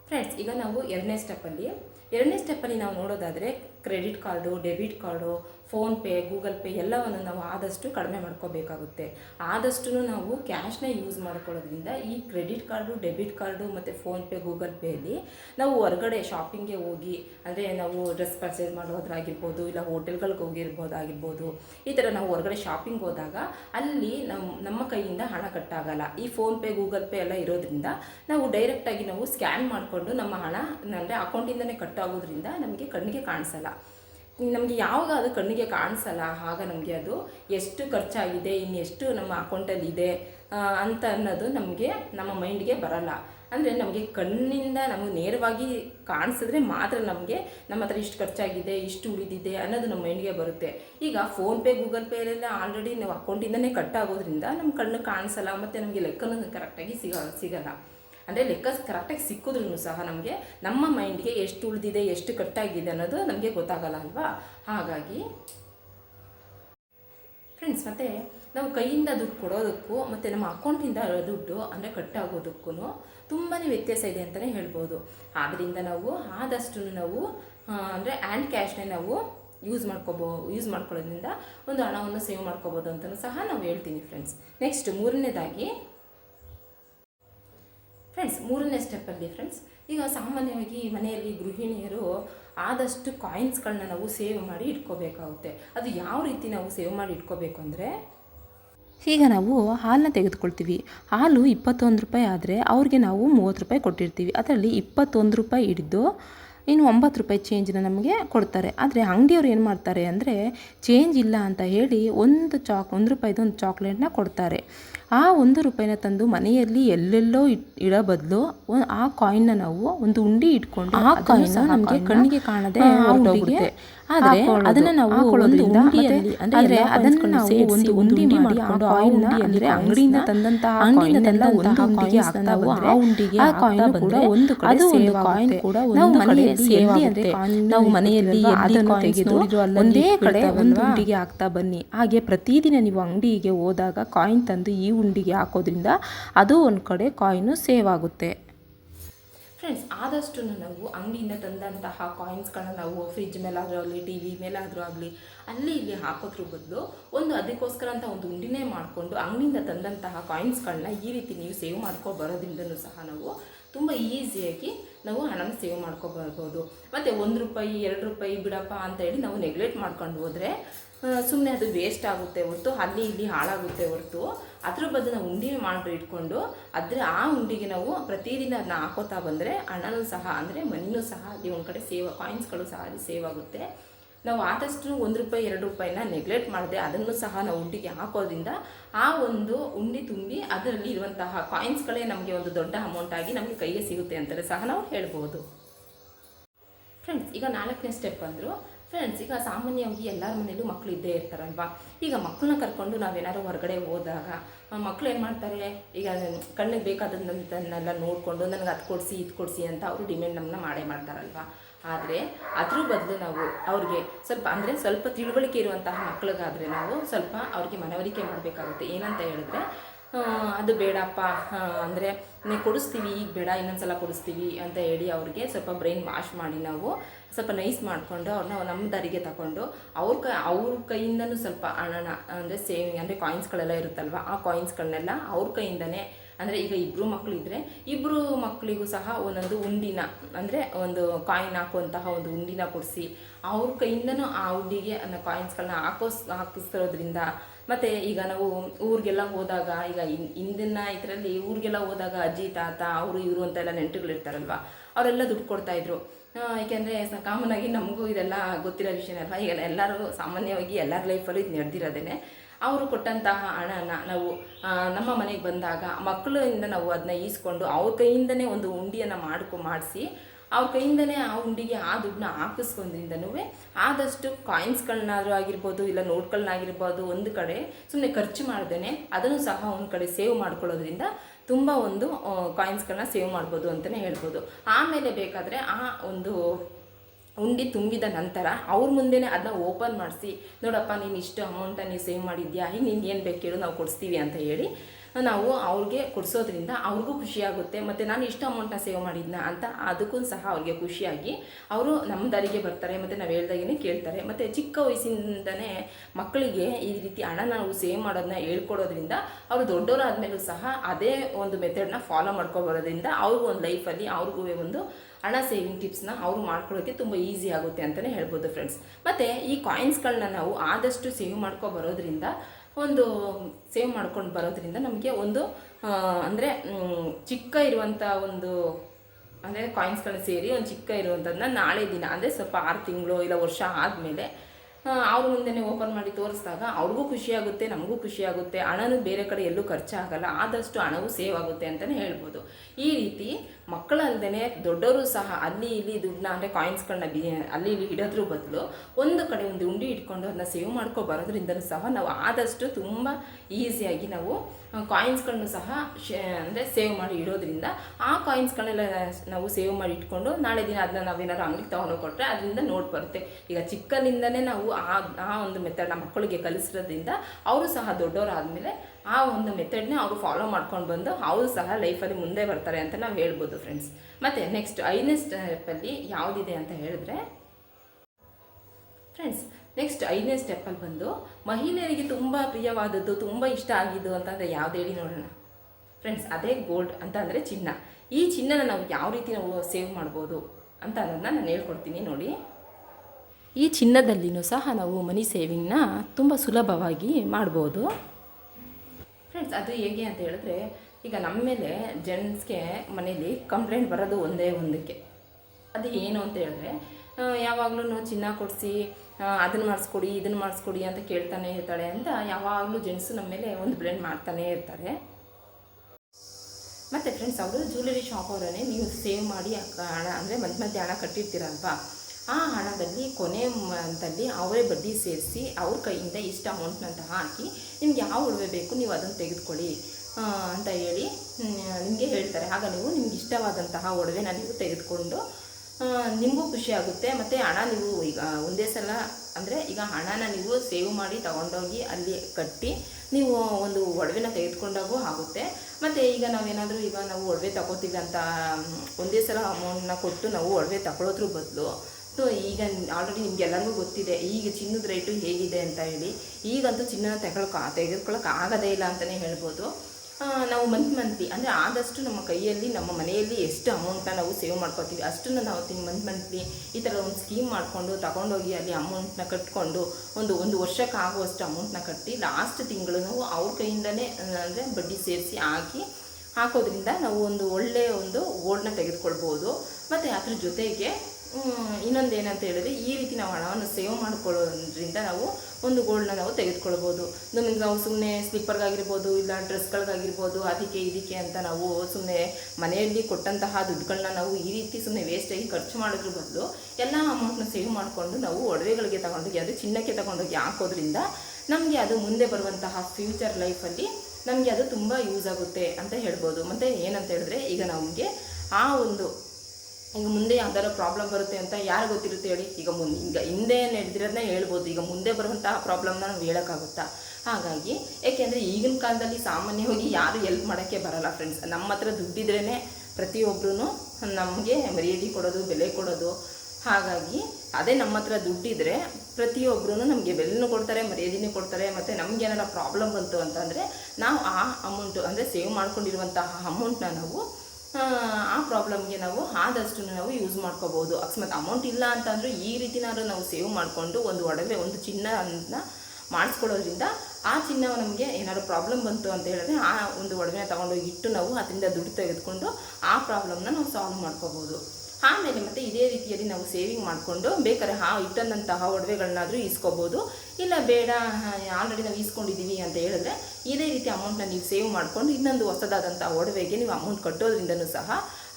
Speaker 1: ಫ್ರೆಂಡ್ಸ್ ಈಗ ನಾವು ಎರಡನೇ ಸ್ಟೆಪ್ಪಲ್ಲಿ ಎರಡನೇ ಸ್ಟೆಪ್ಪಲ್ಲಿ ನಾವು ನೋಡೋದಾದರೆ credit card debit card PhonePe Google Pay ಎಲ್ಲವನ್ನು ನಾವು ಆದಷ್ಟು ಕಡಿಮೆ ಮಾಡ್ಕೋಬೇಕಾಗುತ್ತೆ. ಆದಷ್ಟು ನಾವು ಕ್ಯಾಶ್ನ ಯೂಸ್ ಮಾಡ್ಕೊಳ್ಳೋದ್ರಿಂದ ಈ ಕ್ರೆಡಿಟ್ ಕಾರ್ಡು, ಡೆಬಿಟ್ ಕಾರ್ಡು ಮತ್ತು ಫೋನ್ಪೇ ಗೂಗಲ್ ಪೇಯಲ್ಲಿ ನಾವು ಹೊರಗಡೆ ಶಾಪಿಂಗ್ಗೆ ಹೋಗಿ, ಅಂದರೆ ನಾವು ಡ್ರೆಸ್ ಪರ್ಚೇಸ್ ಮಾಡೋದ್ರಾಗಿರ್ಬೋದು ಇಲ್ಲ ಹೋಟೆಲ್ಗಳಿಗೆ ಹೋಗಿರ್ಬೋದಾಗಿರ್ಬೋದು, ಈ ಥರ ನಾವು ಹೊರಗಡೆ ಶಾಪಿಂಗ್ ಹೋದಾಗ ಅಲ್ಲಿ ನಮ್ಮ ನಮ್ಮ ಕೈಯಿಂದ ಹಣ ಕಟ್ಟಾಗಲ್ಲ. ಈ ಫೋನ್ಪೇ ಗೂಗಲ್ ಪೇ ಎಲ್ಲ ಇರೋದ್ರಿಂದ ನಾವು ಡೈರೆಕ್ಟಾಗಿ ನಾವು ಸ್ಕ್ಯಾನ್ ಮಾಡಿಕೊಂಡು ನಮ್ಮ ಹಣ, ಅಂದರೆ ಅಕೌಂಟಿಂದನೇ ಕಟ್ಟಾಗೋದ್ರಿಂದ ನಮಗೆ ಕಣ್ಣಿಗೆ ಕಾಣಿಸಲ್ಲ. ನಮಗೆ ಯಾವಾಗ ಅದು ಕಣ್ಣಿಗೆ ಕಾಣಿಸಲ್ಲ, ಆಗ ನಮಗೆ ಅದು ಎಷ್ಟು ಖರ್ಚಾಗಿದೆ ಇನ್ನು ಎಷ್ಟು ನಮ್ಮ ಅಕೌಂಟಲ್ಲಿ ಇದೆ ಅಂತ ಅನ್ನೋದು ನಮಗೆ ನಮ್ಮ ಮೈಂಡ್ಗೆ ಬರಲ್ಲ. ಅಂದರೆ ನಮಗೆ ಕಣ್ಣಿಂದ ನಮಗೆ ನೇರವಾಗಿ ಕಾಣಿಸಿದ್ರೆ ಮಾತ್ರ ನಮಗೆ ನಮ್ಮ ಹತ್ರ ಇಷ್ಟು ಖರ್ಚಾಗಿದೆ, ಇಷ್ಟು ಉಳಿದಿದೆ ಅನ್ನೋದು ನಮ್ಮ ಮೈಂಡ್ಗೆ ಬರುತ್ತೆ. ಈಗ ಫೋನ್ಪೇ ಗೂಗಲ್ ಪೇಲೆಲ್ಲ ಆಲ್ರೆಡಿ ನಾವು ಅಕೌಂಟಿಂದನೇ ಕಟ್ ಆಗೋದ್ರಿಂದ ನಮ್ಮ ಕಣ್ಣು ಕಾಣಿಸಲ್ಲ, ಮತ್ತು ನಮಗೆ ಲೆಕ್ಕನೂ ಕರೆಕ್ಟಾಗಿ ಸಿಗ, ಸಿಗಲ್ಲ. ಅಂದರೆ ಲೆಕ್ಕ ಕರೆಕ್ಟಾಗಿ ಸಿಕ್ಕಿದ್ರು ಸಹ ನಮಗೆ ನಮ್ಮ ಮೈಂಡ್ಗೆ ಎಷ್ಟು ಉಳಿದಿದೆ, ಎಷ್ಟು ಕಟ್ಟಾಗಿದೆ ಅನ್ನೋದು ನಮಗೆ ಗೊತ್ತಾಗಲ್ಲ ಅಲ್ವಾ? ಹಾಗಾಗಿ ಫ್ರೆಂಡ್ಸ್ ಮತ್ತು ನಾವು ಕೈಯಿಂದ ದುಡ್ಡು ಕೊಡೋದಕ್ಕೂ ಮತ್ತು ನಮ್ಮ ಅಕೌಂಟಿಂದ ದುಡ್ಡು ಅಂದರೆ ಕಟ್ಟಾಗೋದಕ್ಕೂ ತುಂಬಾ ವ್ಯತ್ಯಾಸ ಇದೆ ಅಂತಲೇ ಹೇಳ್ಬೋದು. ಆದ್ದರಿಂದ ನಾವು ಆದಷ್ಟು ನಾವು ಅಂದರೆ ಆ್ಯಂಡ್ ಕ್ಯಾಶ್ನೇ ನಾವು ಯೂಸ್ ಮಾಡ್ಕೋಬೋ ಯೂಸ್ ಮಾಡ್ಕೊಳ್ಳೋದ್ರಿಂದ ಒಂದು ಹಣವನ್ನು ಸೇವ್ ಮಾಡ್ಕೋಬೋದು ಅಂತಲೂ ಸಹ ನಾವು ಹೇಳ್ತೀನಿ ಫ್ರೆಂಡ್ಸ್ ನೆಕ್ಸ್ಟ್ ಮೂರನೇದಾಗಿ ಫ್ರೆಂಡ್ಸ್ ಮೂರನೇ ಸ್ಟೆಪ್ಪಲ್ಲಿ ಫ್ರೆಂಡ್ಸ್ ಈಗ ಸಾಮಾನ್ಯವಾಗಿ ಮನೆಯಲ್ಲಿ ಗೃಹಿಣಿಯರು ಆದಷ್ಟು ಕಾಯಿನ್ಸ್ಗಳನ್ನ ನಾವು ಸೇವ್ ಮಾಡಿ ಇಟ್ಕೋಬೇಕಾಗುತ್ತೆ. ಅದು ಯಾವ ರೀತಿ ನಾವು ಸೇವ್ ಮಾಡಿ ಇಟ್ಕೋಬೇಕು ಅಂದರೆ,
Speaker 2: ಈಗ ನಾವು ಹಾಲನ್ನ ತೆಗೆದುಕೊಳ್ತೀವಿ. ಹಾಲು ಇಪ್ಪತ್ತೊಂದು ರೂಪಾಯಿ ಆದರೆ ಅವ್ರಿಗೆ ನಾವು ಮೂವತ್ತು ರೂಪಾಯಿ ಕೊಟ್ಟಿರ್ತೀವಿ. ಅದರಲ್ಲಿ ಇಪ್ಪತ್ತೊಂದು ರೂಪಾಯಿ ಹಿಡಿದು ಇನ್ನು ಒಂಬತ್ತು ರೂಪಾಯಿ ಚೇಂಜನ್ನ ನಮಗೆ ಕೊಡ್ತಾರೆ. ಆದರೆ ಅಂಗಡಿಯವ್ರು ಏನು ಮಾಡ್ತಾರೆ ಅಂದರೆ ಚೇಂಜ್ ಇಲ್ಲ ಅಂತ ಹೇಳಿ ಒಂದು ಚಾಕ್, ಒಂದು ರೂಪಾಯಿದು ಒಂದು ಚಾಕ್ಲೇಟ್ನ ಕೊಡ್ತಾರೆ. ಆ ಒಂದು ರೂಪಾಯಿನ ತಂದು ಮನೆಯಲ್ಲಿ ಎಲ್ಲೆಲ್ಲೋ ಇಟ್ ಇಡೋ ಬದಲು ಆ ಕಾಯಿನ್ನ ನಾವು ಒಂದು ಉಂಡಿ ಇಟ್ಕೊಂಡು ಆ ಕಾಯಿನ್ ನಮಗೆ ಕಣ್ಣಿಗೆ ಕಾಣದೆ ಹೊರಟೋಗುತ್ತೆ ಆದರೆ ಅದನ್ನ ನಾವು ಒಂದು ಉಂಡಿಯಲ್ಲಿ ಅಂದ್ರೆ ಅದನ್ನ ನಾವು ಒಂದು ಉಂಡಿ ಮಾಡಿ ಆ ಉಂಡಿ ಅಂದ್ರೆ ಅಂಗಡಿಯಿಂದ ತಂದಂತಹ ಅಂಗಡಿಯಿಂದ ತಂದ ಒಂದು ಉಂಡಿಗೆ ಹಾಕ್ತಾವು ಆ ಉಂಡಿಗೆ ಆ ಕಾಯಿನ್ ಕೂಡ ಒಂದು ಅದು ಒಂದು ಕಾಯಿನ್ ಕೂಡ ಒಂದು ಮನೆಯಲ್ಲಿ ಸೇವ್ ಆಗುತ್ತೆ. ನಾವು ಮನೆಯಲ್ಲಿ ಅದನ್ನು ತೆಗೆದು ಒಂದೇ ಕಡೆ ಒಂದು ಉಂಡಿಗೆ ಹಾಕ್ತಾ ಬನ್ನಿ. ಹಾಗೆ ಪ್ರತಿದಿನ ನೀವು ಅಂಗಡಿಗೆ ಹೋದಾಗ ಕಾಯಿನ್ ತಂದು ಈ ಉಂಡಿಗೆ ಹಾಕೋದ್ರಿಂದ ಅದು ಒಂದು ಕಡೆ ಕಾಯಿನು ಸೇವ್ ಆಗುತ್ತೆ.
Speaker 1: ಫ್ರೆಂಡ್ಸ್ ಆದಷ್ಟು ನಾವು ಅಂಗಡಿಯಿಂದ ತಂದಂತಹ ಕಾಯಿನ್ಸ್ಗಳನ್ನ ನಾವು ಫ್ರಿಜ್ ಮೇಲಾದರೂ ಆಗಲಿ ಟಿ ವಿ ಮೇಲಾದರೂ ಆಗಲಿ, ಅಲ್ಲಿ ಇಲ್ಲಿ ಹಾಕೋದ್ರ ಬದಲು ಒಂದು ಅದಕ್ಕೋಸ್ಕರ ಅಂತ ಒಂದು ಉಂಡಿನೇ ಮಾಡಿಕೊಂಡು ಅಂಗಡಿಯಿಂದ ತಂದಂತಹ ಕಾಯಿನ್ಸ್ಗಳನ್ನ ಈ ರೀತಿ ನೀವು ಸೇವ್ ಮಾಡ್ಕೊ ಬರೋದ್ರಿಂದನೂ ಸಹ ನಾವು ತುಂಬ ಈಸಿಯಾಗಿ ನಾವು ಹಣನ ಸೇವ್ ಮಾಡ್ಕೊಬರ್ಬೋದು. ಮತ್ತು ಒಂದು ರೂಪಾಯಿ, ಎರಡು ರೂಪಾಯಿ ಬಿಡಪ್ಪ ಅಂತ ಹೇಳಿ ನಾವು ನೆಗ್ಲೆಕ್ಟ್ ಮಾಡ್ಕೊಂಡು ಹೋದರೆ ಸುಮ್ಮನೆ ಅದು ವೇಸ್ಟ್ ಆಗುತ್ತೆ ಹೊರತು ಅಲ್ಲಿ ಇಲ್ಲಿ ಹಾಳಾಗುತ್ತೆ ಹೊರತು, ಅದ್ರ ಬದಲು ನಾವು ಉಂಡಿ ಮಾಡಿ ಇಟ್ಕೊಂಡು ಅದ್ರ ಆ ಉಂಡಿಗೆ ನಾವು ಪ್ರತಿದಿನ ಅದನ್ನ ಹಾಕೋತಾ ಬಂದರೆ ಹಣನೂ ಸಹ, ಅಂದರೆ ಮನಿನೂ ಸಹ, ಅಲ್ಲಿ ಒಂದು ಕಡೆ ಸೇವ್ ಕಾಯಿನ್ಸ್ಗಳು ಸಹ ಅಲ್ಲಿ ಸೇವ್ ಆಗುತ್ತೆ. ನಾವು ಆದಷ್ಟು ಒಂದು ರೂಪಾಯಿ, ಎರಡು ರೂಪಾಯಿನ ನೆಗ್ಲೆಕ್ಟ್ ಮಾಡದೆ ಅದನ್ನು ಸಹ ನಾವು ಉಂಡಿಗೆ ಹಾಕೋದ್ರಿಂದ ಆ ಒಂದು ಉಂಡಿ ತುಂಬಿ ಅದರಲ್ಲಿ ಇರುವಂತಹ ಕಾಯಿನ್ಸ್ಗಳೇ ನಮಗೆ ಒಂದು ದೊಡ್ಡ ಅಮೌಂಟ್ ಆಗಿ ನಮಗೆ ಕೈಗೆ ಸಿಗುತ್ತೆ ಅಂತಲೇ ಸಹ ನಾವು ಹೇಳ್ಬೋದು. ಫ್ರೆಂಡ್ಸ್ ಈಗ ನಾಲ್ಕನೇ ಸ್ಟೆಪ್ ಅಂದರು ಫ್ರೆಂಡ್ಸ್ ಈಗ ಸಾಮಾನ್ಯವಾಗಿ ಎಲ್ಲರ ಮನೇಲೂ ಮಕ್ಕಳು ಇದ್ದೇ ಇರ್ತಾರಲ್ವಾ? ಈಗ ಮಕ್ಕಳನ್ನ ಕರ್ಕೊಂಡು ನಾವೇನಾದ್ರು ಹೊರಗಡೆ ಹೋದಾಗ ಮಕ್ಕಳು ಏನು ಮಾಡ್ತಾರೆ? ಈಗ ಕಣ್ಣಿಗೆ ಬೇಕಾದಂಥದ್ದನ್ನೆಲ್ಲ ನೋಡಿಕೊಂಡು ನನಗೆ ಅದು ಕೊಡಿಸಿ, ಇದು ಕೊಡಿಸಿ ಅಂತ ಅವರು ಡಿಮ್ಯಾಂಡ್ ನಮ್ಮನ್ನ ಮಾಡೇ ಮಾಡ್ತಾರಲ್ವಾ? ಆದರೆ ಅದ್ರ ಬದಲು ನಾವು ಅವ್ರಿಗೆ ಸ್ವಲ್ಪ ಅಂದರೆ ಸ್ವಲ್ಪ ತಿಳುವಳಿಕೆ ಇರುವಂತಹ ಮಕ್ಕಳಿಗಾದರೆ ನಾವು ಸ್ವಲ್ಪ ಅವ್ರಿಗೆ ಮನವರಿಕೆ ಮಾಡಬೇಕಾಗುತ್ತೆ. ಏನಂತ ಹೇಳಿದ್ರೆ ಅದು ಬೇಡಪ್ಪ. ಅಂದರೆ ನೀವು ಕೊಡಿಸ್ತೀವಿ, ಈಗ ಬೇಡ, ಇನ್ನೊಂದ್ಸಲ ಕೊಡಿಸ್ತೀವಿ ಅಂತ ಹೇಳಿ ಅವ್ರಿಗೆ ಸ್ವಲ್ಪ ಬ್ರೈನ್ ವಾಶ್ ಮಾಡಿ ನಾವು ಸ್ವಲ್ಪ ನೈಸ್ ಮಾಡಿಕೊಂಡು ಅವ್ರನ್ನ ನಮ್ಮ ದಾರಿಗೆ ತಗೊಂಡು ಅವ್ರ ಕೈ, ಅವ್ರ ಕೈಯಿಂದನೂ ಸ್ವಲ್ಪ ಹಣನ, ಅಂದರೆ ಸೇವಿಂಗ್ ಅಂದರೆ ಕಾಯಿನ್ಸ್ಗಳೆಲ್ಲ ಇರುತ್ತಲ್ವ, ಆ ಕಾಯಿನ್ಸ್ಗಳನ್ನೆಲ್ಲ ಅವ್ರ ಕೈಯಿಂದನೇ, ಅಂದರೆ ಈಗ ಇಬ್ಬರು ಮಕ್ಕಳಿದ್ರೆ ಇಬ್ಬರು ಮಕ್ಕಳಿಗೂ ಸಹ ಒಂದೊಂದು ಉಂಡಿನ, ಅಂದರೆ ಒಂದು ಕಾಯಿನ್ ಹಾಕುವಂತಹ ಒಂದು ಉಂಡಿನ ಕೊಡಿಸಿ ಅವ್ರ ಕೈಯಿಂದನೂ ಆ ಉಂಡಿಗೆ ಅನ್ನೋ ಕಾಯಿನ್ಸ್ಗಳನ್ನ ಹಾಕೋಸ್ ಹಾಕಿಸ್ತಿರೋದ್ರಿಂದ ಮತ್ತು ಈಗ ನಾವು ಊರಿಗೆಲ್ಲ ಹೋದಾಗ, ಈಗ ಇಂದಿನ ಇದರಲ್ಲಿ ಊರಿಗೆಲ್ಲ ಹೋದಾಗ ಅಜ್ಜಿ, ತಾತ, ಅವರು, ಇವರು ಅಂತೆಲ್ಲ ನೆಂಟರುಗಳು ಇರ್ತಾರಲ್ವ, ಅವರೆಲ್ಲ ದುಡ್ಡು ಕೊಡ್ತಾಯಿದ್ರು ಏಕೆಂದರೆ ಕಾಮನ್ ಆಗಿ ನಮಗೂ ಇದೆಲ್ಲ ಗೊತ್ತಿರೋ ವಿಷಯ ಅಲ್ವಾ? ಈಗ ಎಲ್ಲರೂ ಸಾಮಾನ್ಯವಾಗಿ ಎಲ್ಲರ ಲೈಫಲ್ಲೂ ಇದು ನಡೆದಿರೋದೇ ಅವರು ಕೊಟ್ಟಂತಹ ಹಣನ ನಾವು ನಮ್ಮ ಮನೆಗೆ ಬಂದಾಗ ಮಕ್ಕಳಿಂದ ನಾವು ಅದನ್ನ ಈಸ್ಕೊಂಡು ಅವ್ರ ಕೈಯಿಂದನೇ ಒಂದು ಉಂಡಿಯನ್ನು ಮಾಡ್ಕೊ, ಮಾಡಿಸಿ ಅವ್ರ ಕೈಯಿಂದನೇ ಆ ಉಂಡಿಗೆ ಆ ದುಡ್ಡನ್ನ ಹಾಕಿಸ್ಕೊಂಡ್ರಿಂದನೂ ಆದಷ್ಟು ಕಾಯಿನ್ಸ್ಗಳನ್ನಾದ್ರೂ ಆಗಿರ್ಬೋದು ಇಲ್ಲ ನೋಟ್ಗಳನ್ನಾಗಿರ್ಬೋದು ಒಂದು ಕಡೆ ಸುಮ್ಮನೆ ಖರ್ಚು ಮಾಡ್ದೇ ಅದನ್ನು ಸಹ ಒಂದು ಕಡೆ ಸೇವ್ ಮಾಡ್ಕೊಳ್ಳೋದ್ರಿಂದ ತುಂಬ ಒಂದು ಕಾಯಿನ್ಸ್ಗಳನ್ನ ಸೇವ್ ಮಾಡ್ಬೋದು ಅಂತಲೇ ಹೇಳ್ಬೋದು. ಆಮೇಲೆ ಬೇಕಾದರೆ ಆ ಒಂದು ಉಂಡಿ ತುಂಬಿದ ನಂತರ ಅವ್ರ ಮುಂದೆನೇ ಅದನ್ನ ಓಪನ್ ಮಾಡಿಸಿ, ನೋಡಪ್ಪ ನೀನು ಇಷ್ಟು ಅಮೌಂಟನ್ನು ನೀವು ಸೇವ್ ಮಾಡಿದ್ಯಾ ಈಗ ನೀನು ಏನು ಬೇಕು ಹೇಳು, ನಾವು ಕೊಡಿಸ್ತೀವಿ ಅಂತ ಹೇಳಿ ನಾವು ಅವ್ರಿಗೆ ಕೊಡಿಸೋದ್ರಿಂದ ಅವ್ರಿಗೂ ಖುಷಿಯಾಗುತ್ತೆ, ಮತ್ತು ನಾನು ಇಷ್ಟು ಅಮೌಂಟ್ನ ಸೇವ್ ಮಾಡಿದ್ನ ಅಂತ ಅದಕ್ಕೂ ಸಹ ಅವ್ರಿಗೆ ಖುಷಿಯಾಗಿ ಅವರು ನಮ್ಮ ದಾರಿಗೆ ಬರ್ತಾರೆ, ಮತ್ತು ನಾವು ಹೇಳ್ದಾಗೇ ಕೇಳ್ತಾರೆ. ಮತ್ತು ಚಿಕ್ಕ ವಯಸ್ಸಿಂದನೇ ಮಕ್ಕಳಿಗೆ ಈ ರೀತಿ ಹಣ ನಾವು ಸೇವ್ ಮಾಡೋದನ್ನ ಹೇಳ್ಕೊಡೋದ್ರಿಂದ ಅವರು ದೊಡ್ಡವರಾದ್ಮೇಲೂ ಸಹ ಅದೇ ಒಂದು ಮೆಥಡ್ನ ಫಾಲೋ ಮಾಡ್ಕೊಬರೋದ್ರಿಂದ ಅವ್ರಿಗೂ ಒಂದು ಲೈಫಲ್ಲಿ ಅವ್ರಿಗೂ ಒಂದು ಹಣ ಸೇವಿಂಗ್ ಟಿಪ್ಸ್ನ ಅವರು ಮಾಡ್ಕೊಳ್ಳೋಕ್ಕೆ ತುಂಬ ಈಸಿ ಆಗುತ್ತೆ ಅಂತಲೇ ಹೇಳ್ಬೋದು ಫ್ರೆಂಡ್ಸ್ ಮತ್ತು ಈ ಕಾಯಿನ್ಸ್ಗಳನ್ನ ನಾವು ಆದಷ್ಟು ಸೇವ್ ಮಾಡ್ಕೊ ಬರೋದ್ರಿಂದ ಒಂದು ಸೇವ್ ಮಾಡ್ಕೊಂಡು ಬರೋದ್ರಿಂದ ನಮಗೆ ಒಂದು ಅಂದರೆ ಚಿಕ್ಕ ಇರುವಂಥ ಒಂದು, ಅಂದರೆ ಕಾಯಿನ್ಸ್ಗಳು ಸೇರಿ ಒಂದು ಚಿಕ್ಕ ಇರುವಂಥದ್ದನ್ನ ನಾಳೆ ದಿನ, ಅಂದರೆ ಸ್ವಲ್ಪ ಆರು ತಿಂಗಳು ಇಲ್ಲ ವರ್ಷ ಆದಮೇಲೆ ಅವ್ರ ಮುಂದೆನೇ ಓಪನ್ ಮಾಡಿ ತೋರಿಸಿದಾಗ ಅವ್ರಿಗೂ ಖುಷಿಯಾಗುತ್ತೆ ನಮಗೂ ಖುಷಿಯಾಗುತ್ತೆ ಹಣನೂ ಬೇರೆ ಕಡೆ ಎಲ್ಲೂ ಖರ್ಚಾಗಲ್ಲ, ಆದಷ್ಟು ಹಣವೂ ಸೇವ್ ಆಗುತ್ತೆ ಅಂತಲೇ ಹೇಳ್ಬೋದು. ಈ ರೀತಿ ಮಕ್ಕಳಲ್ಲದೆ ದೊಡ್ಡವರು ಸಹ ಅಲ್ಲಿ ಇಲ್ಲಿ ದುಡ್ಡನ್ನ ಅಂದರೆ ಕಾಯಿನ್ಸ್ಗಳನ್ನ ಬಿ ಅಲ್ಲಿ ಇಲ್ಲಿ ಇಡೋದ್ರ ಬದಲು ಒಂದು ಕಡೆ ಒಂದು ಉಂಡಿ ಇಟ್ಕೊಂಡು ಅದನ್ನ ಸೇವ್ ಮಾಡ್ಕೊ ಬರೋದ್ರಿಂದಲೂ ಸಹ ನಾವು ಆದಷ್ಟು ತುಂಬ ಈಸಿಯಾಗಿ ನಾವು ಕಾಯಿನ್ಸ್ಗಳನ್ನು ಸಹ ಶೇ ಅಂದರೆ ಸೇವ್ ಮಾಡಿ ಇಡೋದ್ರಿಂದ ಆ ಕಾಯಿನ್ಸ್ಗಳನ್ನೆಲ್ಲ ನಾವು ಸೇವ್ ಮಾಡಿ ಇಟ್ಕೊಂಡು ನಾಳೆ ದಿನ ಅದನ್ನ ನಾವೇನಾದ್ರು ಅಂಗಡಿಗೆ ತೊಗೊಂಡು ಕೊಟ್ಟರೆ ಅದರಿಂದ ನೋಟ್ ಬರುತ್ತೆ. ಈಗ ಚಿಕ್ಕನಿಂದನೇ ನಾವು ಆ ಆ ಒಂದು ಮೆಥಡ್ನ ಮಕ್ಕಳಿಗೆ ಕಲಿಸಿರೋದ್ರಿಂದ ಅವರು ಸಹ ದೊಡ್ಡವರಾದಮೇಲೆ ಆ ಒಂದು ಮೆಥಡ್ನ ಅವರು ಫಾಲೋ ಮಾಡ್ಕೊಂಡು ಬಂದು ಅವರು ಸಹ ಲೈಫಲ್ಲಿ ಮುಂದೆ ಬರ್ತಾರೆ ಅಂತ ನಾವು ಹೇಳ್ಬೋದು ಫ್ರೆಂಡ್ಸ್ ಮತ್ತು ನೆಕ್ಸ್ಟ್ ಐದನೇ ಸ್ಟೆಪ್ಪಲ್ಲಿ ಯಾವುದಿದೆ ಅಂತ ಹೇಳಿದ್ರೆ ಫ್ರೆಂಡ್ಸ್ ನೆಕ್ಸ್ಟ್ ಐದನೇ ಸ್ಟೆಪ್ಪಲ್ಲಿ ಬಂದು ಮಹಿಳೆಯರಿಗೆ ತುಂಬ ಪ್ರಿಯವಾದದ್ದು, ತುಂಬ ಇಷ್ಟ ಆಗಿದ್ದು ಅಂತಂದರೆ ಯಾವ್ದು ಹೇಳಿ ನೋಡೋಣ. ಫ್ರೆಂಡ್ಸ್ ಅದೇ ಗೋಲ್ಡ್ ಅಂತ ಅಂದರೆ ಚಿನ್ನ. ಈ ಚಿನ್ನನ ನಾವು ಯಾವ ರೀತಿ ನಾವು ಸೇವ್ ಮಾಡ್ಬೋದು ಅಂತ ಅನ್ನೋದನ್ನ ನಾನು ಹೇಳ್ಕೊಡ್ತೀನಿ ನೋಡಿ.
Speaker 2: ಈ ಚಿನ್ನದಲ್ಲಿನೂ ಸಹ ನಾವು ಮನಿ ಸೇವಿಂಗ್ನ ತುಂಬ ಸುಲಭವಾಗಿ ಮಾಡ್ಬೋದು.
Speaker 1: ಫ್ರೆಂಡ್ಸ್ ಅದು ಹೇಗೆ ಅಂತ ಹೇಳಿದ್ರೆ, ಈಗ ನಮ್ಮ ಮೇಲೆ ಜೆಂಟ್ಸ್ಗೆ ಮನೇಲಿ ಕಂಪ್ಲೇಂಟ್ ಬರೋದು ಒಂದೇ ಒಂದಕ್ಕೆ. ಅದು ಏನು ಅಂತ ಹೇಳಿದ್ರೆ ಯಾವಾಗಲೂ ಚಿನ್ನ ಕೊಡಿಸಿ ಅದನ್ನು ಮಾಡಿಸ್ಕೊಡಿ, ಇದನ್ನು ಮಾಡಿಸ್ಕೊಡಿ ಅಂತ ಕೇಳ್ತಾನೆ ಇರ್ತಾಳೆ ಅಂತ ಯಾವಾಗಲೂ ಜೆಂಟ್ಸು ನಮ್ಮ ಮೇಲೆ ಒಂದು ಬ್ಲೇಂಡ್ ಮಾಡ್ತಾನೇ ಇರ್ತಾರೆ. ಮತ್ತು ಫ್ರೆಂಡ್ಸ್ ಅವರು ಜ್ಯುವೆಲರಿ ಶಾಪ್ ಅವರೇ ನೀವು ಸೇವ್ ಮಾಡಿ ಹಣ, ಅಂದರೆ ಮಧ್ಯ ಮಧ್ಯೆ ಹಣ ಕಟ್ಟಿರ್ತೀರಲ್ವಾ? ಆ ಹಣದಲ್ಲಿ, ಕೊನೆ ಮಂತಲ್ಲಿ ಅವರೇ ಬಡ್ಡಿ ಸೇರಿಸಿ ಅವ್ರ ಕೈಯಿಂದ ಇಷ್ಟು ಅಮೌಂಟ್ನಂತ ಹಾಕಿ ನಿಮ್ಗೆ ಯಾವ ಒಡವೆ ಬೇಕು ನೀವು ಅದನ್ನು ತೆಗೆದುಕೊಳ್ಳಿ ಅಂತ ಹೇಳಿ ನಿಮಗೆ ಹೇಳ್ತಾರೆ. ಆಗ ನೀವು ನಿಮ್ಗೆ ಇಷ್ಟವಾದಂತಹ ಒಡವೆನ ನೀವು ತೆಗೆದುಕೊಂಡು ನಿಮಗೂ ಖುಷಿ ಆಗುತ್ತೆ. ಮತ್ತು ಹಣ ನೀವು ಈಗ ಒಂದೇ ಸಲ ಅಂದರೆ ಈಗ ಹಣನ ನೀವು ಸೇವ್ ಮಾಡಿ ತಗೊಂಡೋಗಿ ಅಲ್ಲಿ ಕಟ್ಟಿ ನೀವು ಒಂದು ಒಡವೆನ ತೆಗೆದುಕೊಂಡಾಗೂ ಆಗುತ್ತೆ. ಮತ್ತು ಈಗ ನಾವೇನಾದರೂ ಈಗ ನಾವು ಒಡವೆ ತಗೋತೀವಿ ಅಂತ ಒಂದೇ ಸಲ ಅಮೌಂಟ್ನ ಕೊಟ್ಟು ನಾವು ಒಡವೆ ತಗೊಳೋದ್ರ ಬದಲು ಸೊ ಈಗ ಆಲ್ರೆಡಿ ನಿಮ್ಗೆಲ್ಲರಿಗೂ ಗೊತ್ತಿದೆ, ಈಗ ಚಿನ್ನದ ರೇಟು ಹೇಗಿದೆ ಅಂತ ಹೇಳಿ. ಈಗಂತೂ ಚಿನ್ನನ ತೆಗೊಳಕ್ಕೆ ತೆಗೆದುಕೊಳ್ಳೋಕೆ ಆಗೋದೇ ಇಲ್ಲ ಅಂತಲೇ ಹೇಳ್ಬೋದು. ನಾವು ಮಂತ್ ಮಂತ್ಲಿ ಅಂದರೆ ಆದಷ್ಟು ನಮ್ಮ ಕೈಯಲ್ಲಿ, ನಮ್ಮ ಮನೆಯಲ್ಲಿ ಎಷ್ಟು ಅಮೌಂಟನ್ನ ನಾವು ಸೇವ್ ಮಾಡ್ಕೋತೀವಿ ಅಷ್ಟನ್ನು ನಾವು ತಿಂಗ್ ಮಂತ್ ಮಂತ್ಲಿ ಈ ಥರ ಒಂದು ಸ್ಕೀಮ್ ಮಾಡಿಕೊಂಡು, ತಗೊಂಡೋಗಿ ಅಲ್ಲಿ ಅಮೌಂಟನ್ನ ಕಟ್ಕೊಂಡು, ಒಂದು ಒಂದು ವರ್ಷಕ್ಕೆ ಆಗುವಷ್ಟು ಅಮೌಂಟನ್ನ ಕಟ್ಟಿ ಲಾಸ್ಟ್ ತಿಂಗಳು ನಾವು ಅವ್ರ ಕೈಯಿಂದಲೇ ಅಂದರೆ ಬಡ್ಡಿ ಸೇರಿಸಿ ಹಾಕಿ, ಹಾಕೋದ್ರಿಂದ ನಾವು ಒಂದು ಒಳ್ಳೆಯ ಒಂದು ಓಡನ್ನ ತೆಗೆದುಕೊಳ್ಬೋದು. ಮತ್ತು ಅದ್ರ ಜೊತೆಗೆ ಇನ್ನೊಂದು ಏನಂತ ಹೇಳಿದ್ರೆ ಈ ರೀತಿ ನಾವು ಹಣವನ್ನು ಸೇವ್ ಮಾಡ್ಕೊಳ್ಳೋದ್ರಿಂದ ನಾವು ಒಂದು ಗೋಲ್ಡ್ನ ನಾವು ತೆಗೆದುಕೊಳ್ಬೋದು. ನಮಗೆ ನಾವು ಸುಮ್ಮನೆ ಸ್ಲಿಪ್ಪರ್ಗಾಗಿರ್ಬೋದು ಇಲ್ಲ ಡ್ರೆಸ್ಗಳಿಗಾಗಿರ್ಬೋದು ಅದಕ್ಕೆ ಇದಕ್ಕೆ ಅಂತ ನಾವು ಸುಮ್ಮನೆ ಮನೆಯಲ್ಲಿ ಕೊಟ್ಟಂತಹ ದುಡ್ಡುಗಳನ್ನ ನಾವು ಈ ರೀತಿ ಸುಮ್ಮನೆ ವೇಸ್ಟಾಗಿ ಖರ್ಚು ಮಾಡೋದ್ರ ಬದಲು ಎಲ್ಲ ಅಮೌಂಟ್ನ ಸೇವ್ ಮಾಡಿಕೊಂಡು ನಾವು ಒಡವೆಗಳಿಗೆ ತಗೊಂಡೋಗಿ, ಅದು ಚಿನ್ನಕ್ಕೆ ತಗೊಂಡೋಗಿ ಹಾಕೋದ್ರಿಂದ ನಮಗೆ ಅದು ಮುಂದೆ ಬರುವಂತಹ ಫ್ಯೂಚರ್ ಲೈಫಲ್ಲಿ ನಮಗೆ ಅದು ತುಂಬ ಯೂಸ್ ಆಗುತ್ತೆ ಅಂತ ಹೇಳ್ಬೋದು. ಮತ್ತು ಏನಂತ ಹೇಳಿದ್ರೆ ಈಗ ನಮಗೆ ಆ ಒಂದು ಈಗ ಮುಂದೆ ಯಾವ್ದಾರ ಪ್ರಾಬ್ಲಮ್ ಬರುತ್ತೆ ಅಂತ ಯಾರು ಗೊತ್ತಿರುತ್ತೆ ಹೇಳಿ? ಈಗ ಮುಂದೆ ಈಗ ಹಿಂದೆ ನಡೆದಿರೋದನ್ನ ಹೇಳ್ಬೋದು. ಈಗ ಮುಂದೆ ಬರುವಂತಹ ಪ್ರಾಬ್ಲಮ್ನ ನಾವು ಹೇಳೋಕ್ಕಾಗುತ್ತಾ? ಹಾಗಾಗಿ, ಏಕೆಂದರೆ ಈಗಿನ ಕಾಲದಲ್ಲಿ ಸಾಮಾನ್ಯವಾಗಿ ಯಾರು ಹೆಲ್ಪ್ ಮಾಡೋಕ್ಕೆ ಬರಲ್ಲ ಫ್ರೆಂಡ್ಸ್ ನಮ್ಮ ಹತ್ರ ದುಡ್ಡಿದ್ರೇ ಪ್ರತಿಯೊಬ್ಬರೂ ನಮಗೆ ಮರ್ಯಾದೆ ಕೊಡೋದು, ಬೆಲೆ ಕೊಡೋದು. ಹಾಗಾಗಿ, ಅದೇ ನಮ್ಮ ಹತ್ರ ದುಡ್ಡಿದ್ರೆ ಪ್ರತಿಯೊಬ್ಬರೂ ನಮಗೆ ಬೆಲೆನೂ ಕೊಡ್ತಾರೆ, ಮರ್ಯಾದೆನೂ ಕೊಡ್ತಾರೆ, ಮತ್ತು ನಮ್ಗೆ ಏನಾರ ಪ್ರಾಬ್ಲಮ್ ಬಂತು ಅಂತಂದರೆ, ನಾವು ಆ ಅಮೌಂಟು ಅಂದರೆ ಸೇವ್ ಮಾಡ್ಕೊಂಡಿರುವಂತಹ ಅಮೌಂಟ್ನ ನಾವು ಆ, ಪ್ರಾಬ್ಲಮ್ಗೆ ನಾವು ಆದಷ್ಟು ನಾವು ಯೂಸ್ ಮಾಡ್ಕೋಬೋದು. ಅಕಸ್ಮಾತ್ ಅಮೌಂಟ್ ಇಲ್ಲ ಅಂತಂದರೆ ಈ ರೀತಿನಾದ್ರೂ ನಾವು ಸೇವ್ ಮಾಡಿಕೊಂಡು ಒಂದು ಒಡವೆ ಒಂದು ಚಿನ್ನ ಅನ್ನ ಮಾಡಿಸ್ಕೊಡೋದ್ರಿಂದ ಆ ಚಿನ್ನ ನಮಗೆ ಏನಾದ್ರು ಪ್ರಾಬ್ಲಮ್ ಬಂತು ಅಂತ ಹೇಳಿದ್ರೆ ಆ ಒಂದು ಒಡವೆನ ತಗೊಂಡೋಗಿ ಇಟ್ಟು ನಾವು ಅದರಿಂದ ದುಡ್ಡು ತೆಗೆದುಕೊಂಡು ಆ ಪ್ರಾಬ್ಲಮ್ನ ನಾವು ಸಾಲ್ವ್ ಮಾಡ್ಕೋಬೋದು. ಆಮೇಲೆ ಮತ್ತೆ ಇದೇ ರೀತಿಯಲ್ಲಿ ನಾವು ಸೇವಿಂಗ್ ಮಾಡಿಕೊಂಡು ಬೇಕಾದ್ರೆ ಹಾ ಇಟ್ಟಂತಹ ಒಡವೆಗಳನ್ನಾದರೂ ಇಸ್ಕೋಬೋದು ಇಲ್ಲ ಬೇಡ ಆಲ್ರೆಡಿ ನಾವು ಇಸ್ಕೊಂಡಿದ್ದೀವಿ ಅಂತ ಹೇಳಿದ್ರೆ ಇದೇ ರೀತಿ ಅಮೌಂಟ್ನ ನೀವು ಸೇವ್ ಮಾಡಿಕೊಂಡು ಇನ್ನೊಂದು ಹೊಸದಾದಂಥ ಒಡವೆಗೆ ನೀವು ಅಮೌಂಟ್ ಕಟ್ಟೋದ್ರಿಂದನೂ ಸಹ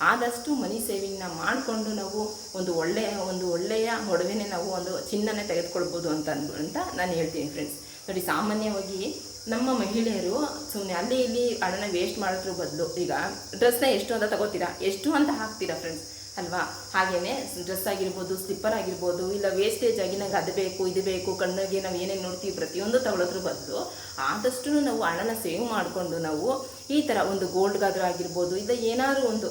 Speaker 1: ಆದಷ್ಟು ಮನಿ ಸೇವಿಂಗ್ನ ಮಾಡಿಕೊಂಡು ನಾವು ಒಂದು ಒಳ್ಳೆಯ ಒಂದು ಒಳ್ಳೆಯ ಒಡವೆನೇ ನಾವು ಒಂದು ಚಿನ್ನನೇ ತೆಗೆದುಕೊಳ್ಬೋದು ಅಂತ ಅಂತ ನಾನು ಹೇಳ್ತೀನಿ ಫ್ರೆಂಡ್ಸ್ ನೋಡಿ, ಸಾಮಾನ್ಯವಾಗಿ ನಮ್ಮ ಮಹಿಳೆಯರು ಸುಮ್ಮನೆ ಅಲ್ಲಿ ಇಲ್ಲಿ ಹಣನ ವೇಸ್ಟ್ ಮಾಡೋದ್ರ ಬದಲು ಈಗ ಡ್ರೆಸ್ನ ಎಷ್ಟು ಅಂತ ತಗೋತೀರಾ? ಎಷ್ಟು ಅಂತ ಹಾಕ್ತೀರಾ ಫ್ರೆಂಡ್ಸ್ ಅಲ್ವಾ? ಹಾಗೇನೆ ಡ್ರೆಸ್ ಆಗಿರ್ಬೋದು ಸ್ಲಿಪ್ಪರ್ ಆಗಿರ್ಬೋದು, ಇಲ್ಲ ವೇಸ್ಟೇಜ್ ಆಗಿ ನಂಗೆ ಅದು ಬೇಕು, ಇದು ಬೇಕು, ಕಣ್ಣಿಗೆ ನಾವು ಏನೇನು ನೋಡ್ತೀವಿ ಪ್ರತಿಯೊಂದು ತಗೊಳ್ಳೋದ್ರ ಬದಲು ಆದಷ್ಟು ನಾವು ಹಣನ ಸೇವ್ ಮಾಡಿಕೊಂಡು ನಾವು ಈ ಥರ ಒಂದು ಗೋಲ್ಡ್ಗಾದ್ರೂ ಆಗಿರ್ಬೋದು, ಇಲ್ಲ ಏನಾದರೂ ಒಂದು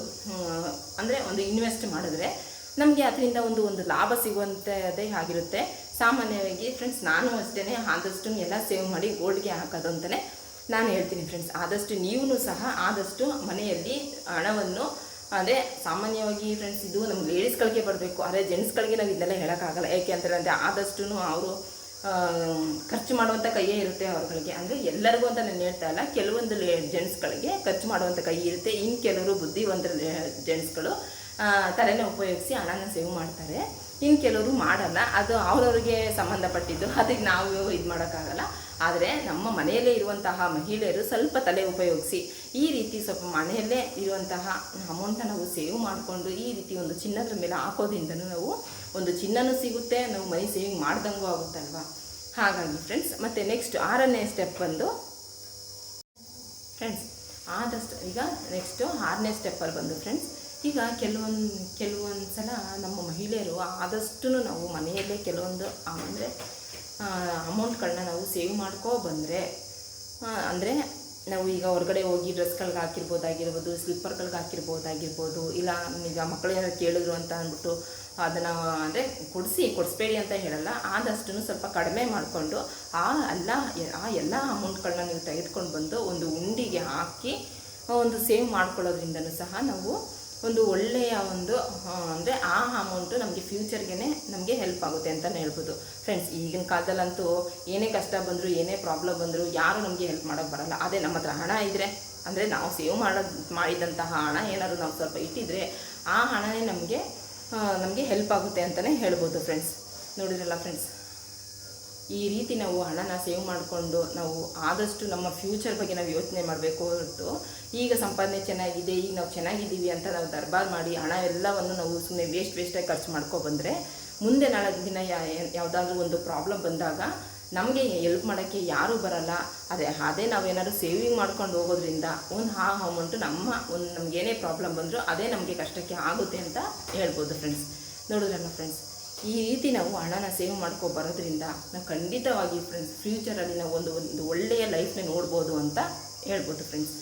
Speaker 1: ಅಂದರೆ ಒಂದು ಇನ್ವೆಸ್ಟ್ ಮಾಡಿದ್ರೆ ನಮಗೆ ಅದರಿಂದ ಒಂದು ಒಂದು ಲಾಭ ಸಿಗುವಂಥದ್ದೇ ಆಗಿರುತ್ತೆ. ಸಾಮಾನ್ಯವಾಗಿ ಫ್ರೆಂಡ್ಸ್ ನಾನು ಅಷ್ಟೇ ಆದಷ್ಟು ಎಲ್ಲ ಸೇವ್ ಮಾಡಿ ಗೋಲ್ಡ್ಗೆ ಹಾಕೋದು ಅಂತಲೇ ನಾನು ಹೇಳ್ತೀನಿ ಫ್ರೆಂಡ್ಸ್ ಆದಷ್ಟು ನೀವು ಸಹ ಆದಷ್ಟು ಮನೆಯಲ್ಲಿ ಹಣವನ್ನು ಅದೇ ಸಾಮಾನ್ಯವಾಗಿ ಫ್ರೆಂಡ್ಸ್ ಇದು ನಮ್ಮ ಲೇಡೀಸ್ಗಳಿಗೆ ಬರಬೇಕು. ಆದರೆ ಜೆಂಟ್ಸ್ಗಳಿಗೆ ನಾವು ಇದನ್ನೆಲ್ಲ ಹೇಳೋಕ್ಕಾಗಲ್ಲ. ಯಾಕೆ ಅಂತಂದರೆ ಅಂದರೆ ಆದಷ್ಟು ಅವರು ಖರ್ಚು ಮಾಡುವಂಥ ಕೈಯೇ ಇರುತ್ತೆ ಅವ್ರಗಳಿಗೆ. ಅಂದರೆ ಎಲ್ಲರಿಗೂ ಅಂತ ನಾನು ಹೇಳ್ತಾ ಇಲ್ಲ. ಕೆಲವೊಂದು ಲೇ ಜೆಂಟ್ಸ್ಗಳಿಗೆ ಖರ್ಚು ಮಾಡುವಂಥ ಕೈ ಇರುತ್ತೆ. ಇನ್ನು ಕೆಲವರು ಬುದ್ಧಿವಂತರ ಜೆಂಟ್ಸ್ಗಳು ತಲೆನೇ ಉಪಯೋಗಿಸಿ ಹಣನ ಸೇವ್ ಮಾಡ್ತಾರೆ. ಇನ್ನು ಕೆಲವರು ಮಾಡಲ್ಲ. ಅದು ಅವ್ರವ್ರಿಗೆ ಸಂಬಂಧಪಟ್ಟಿದ್ದು. ಅದಕ್ಕೆ ನಾವು ಇದು ಮಾಡೋಕ್ಕಾಗಲ್ಲ. ಆದರೆ ನಮ್ಮ ಮನೆಯಲ್ಲೇ ಇರುವಂತಹ ಮಹಿಳೆಯರು ಸ್ವಲ್ಪ ತಲೆ ಉಪಯೋಗಿಸಿ. ಈ ರೀತಿ ಸ್ವಲ್ಪ ಮನೆಯಲ್ಲೇ ಇರುವಂತಹ ಅಮೌಂಟನ್ನ ನಾವು ಸೇವ್ ಮಾಡಿಕೊಂಡು ಈ ರೀತಿ ಒಂದು ಚಿನ್ನದ ಮೇಲೆ ಹಾಕೋದ್ರಿಂದನೂ ನಾವು ಒಂದು ಚಿನ್ನನೂ ಸಿಗುತ್ತೆ, ನಾವು ಮನಿ ಸೇವಿಂಗ್ ಮಾಡ್ದಂಗೂ ಆಗುತ್ತಲ್ವ? ಹಾಗಾಗಿ ಫ್ರೆಂಡ್ಸ್ ಮತ್ತು ನೆಕ್ಸ್ಟ್ ಆರನೇ ಸ್ಟೆಪ್ ಬಂದು ಫ್ರೆಂಡ್ಸ್ ಆದಷ್ಟು ಈಗ ನೆಕ್ಸ್ಟು ಆರನೇ ಸ್ಟೆಪ್ಪಲ್ಲಿ ಬಂದು ಫ್ರೆಂಡ್ಸ್ ಈಗ ಕೆಲವೊಂದು ಕೆಲವೊಂದು ಸಲ ನಮ್ಮ ಮಹಿಳೆಯರು ಆದಷ್ಟು ನಾವು ಮನೆಯಲ್ಲೇ ಕೆಲವೊಂದು ಅಂದರೆ ಅಮೌಂಟ್ಗಳನ್ನ ನಾವು ಸೇವ್ ಮಾಡ್ಕೋ ಬಂದರೆ ಅಂದರೆ ನಾವು ಈಗ ಹೊರಗಡೆ ಹೋಗಿ ಡ್ರೆಸ್ಗಳ್ಗೆ ಹಾಕಿರ್ಬೋದಾಗಿರ್ಬೋದು ಸ್ಲಿಪ್ಪರ್ಗಳ್ಗೆ ಹಾಕಿರ್ಬೋದಾಗಿರ್ಬೋದು, ಇಲ್ಲ ಈಗ ಮಕ್ಕಳು ಏನಾದ್ರು ಕೇಳಿದ್ರು ಅಂತ ಅಂದ್ಬಿಟ್ಟು ಅದನ್ನು ಅಂದರೆ ಕೊಡಿಸಿ, ಕೊಡಿಸ್ಬೇಡಿ ಅಂತ ಹೇಳಲ್ಲ. ಆದಷ್ಟು ಸ್ವಲ್ಪ ಕಡಿಮೆ ಮಾಡಿಕೊಂಡು ಆ ಎಲ್ಲ ಆ ಎಲ್ಲ ಅಮೌಂಟ್ಗಳನ್ನ ನೀವು ತೆಗೆದುಕೊಂಡು ಬಂದು ಒಂದು ಉಂಡಿಗೆ ಹಾಕಿ, ಒಂದು ಸೇವ್ ಮಾಡ್ಕೊಳ್ಳೋದ್ರಿಂದನೂ ಸಹ ನಾವು ಒಂದು ಒಳ್ಳೆಯ ಒಂದು ಅಂದರೆ ಆ ಅಮೌಂಟು ನಮಗೆ ಫ್ಯೂಚರ್ಗೆ ನಮಗೆ ಹೆಲ್ಪ್ ಆಗುತ್ತೆ ಅಂತಲೇ ಹೇಳ್ಬೋದು. ಫ್ರೆಂಡ್ಸ್ ಈಗಿನ ಕಾಲದಲ್ಲಂತೂ ಏನೇ ಕಷ್ಟ ಬಂದರೂ, ಏನೇ ಪ್ರಾಬ್ಲಮ್ ಬಂದರೂ ಯಾರು ನಮಗೆ ಹೆಲ್ಪ್ ಮಾಡೋಕೆ ಬರಲ್ಲ. ಅದೇ ನಮ್ಮ ಹತ್ರ ಹಣ ಇದ್ದರೆ ಅಂದರೆ ನಾವು ಸೇವ್ ಮಾಡೋದು ಮಾಡಿದಂತಹ ಹಣ ಏನಾದರೂ ನಾವು ಸ್ವಲ್ಪ ಇಟ್ಟಿದ್ರೆ ಆ ಹಣನೇ ನಮಗೆ ನಮಗೆ ಹೆಲ್ಪ್ ಆಗುತ್ತೆ ಅಂತಲೇ ಹೇಳ್ಬೋದು ಫ್ರೆಂಡ್ಸ್ ನೋಡಿದ್ರಲ್ಲ ಫ್ರೆಂಡ್ಸ್ ಈ ರೀತಿ ನಾವು ಹಣನ ಸೇವ್ ಮಾಡಿಕೊಂಡು ನಾವು ಆದಷ್ಟು ನಮ್ಮ ಫ್ಯೂಚರ್ ಬಗ್ಗೆ ನಾವು ಯೋಚನೆ ಮಾಡಬೇಕು ಹೊರತು ಈಗ ಸಂಪಾದನೆ ಚೆನ್ನಾಗಿದೆ, ಈಗ ನಾವು ಚೆನ್ನಾಗಿದ್ದೀವಿ ಅಂತ ನಾವು ದರ್ಬಾರ್ ಮಾಡಿ ಹಣ ಎಲ್ಲವನ್ನು ನಾವು ಸುಮ್ಮನೆ ವೇಸ್ಟ್ ವೇಸ್ಟಾಗಿ ಖರ್ಚು ಮಾಡ್ಕೊ ಬಂದರೆ ಮುಂದೆ ನಾಳೆ ದಿನ ಯಾವುದಾದ್ರೂ ಒಂದು ಪ್ರಾಬ್ಲಮ್ ಬಂದಾಗ ನಮಗೆ ಎಲ್ಪ್ ಮಾಡೋಕ್ಕೆ ಯಾರೂ ಬರಲ್ಲ. ಅದೇ ಅದೇ ನಾವು ಏನಾದರೂ ಸೇವಿಂಗ್ ಮಾಡ್ಕೊಂಡು ಹೋಗೋದ್ರಿಂದ ಒಂದು ಆ ಅಮೌಂಟು ನಮ್ಮ ಒಂದು ನಮ್ಗೆ ಏನೇ ಪ್ರಾಬ್ಲಮ್ ಬಂದರೂ ಅದೇ ನಮಗೆ ಕಷ್ಟಕ್ಕೆ ಆಗುತ್ತೆ ಅಂತ ಹೇಳ್ಬೋದು ಫ್ರೆಂಡ್ಸ್ ನೋಡಿದ್ರಲ್ಲ ಫ್ರೆಂಡ್ಸ್ ಈ ರೀತಿ ನಾವು ಹಣನ ಸೇವ್ ಮಾಡ್ಕೊ ಬರೋದ್ರಿಂದ ನಾವು ಖಂಡಿತವಾಗಿ ಫ್ರೆಂಡ್ಸ್ ಫ್ಯೂಚರಲ್ಲಿ ನಾವು ಒಂದು ಒಂದು ಒಳ್ಳೆಯ ಲೈಫ್ನ ನೋಡ್ಬೋದು ಅಂತ ಹೇಳ್ಬೋದು ಫ್ರೆಂಡ್ಸ್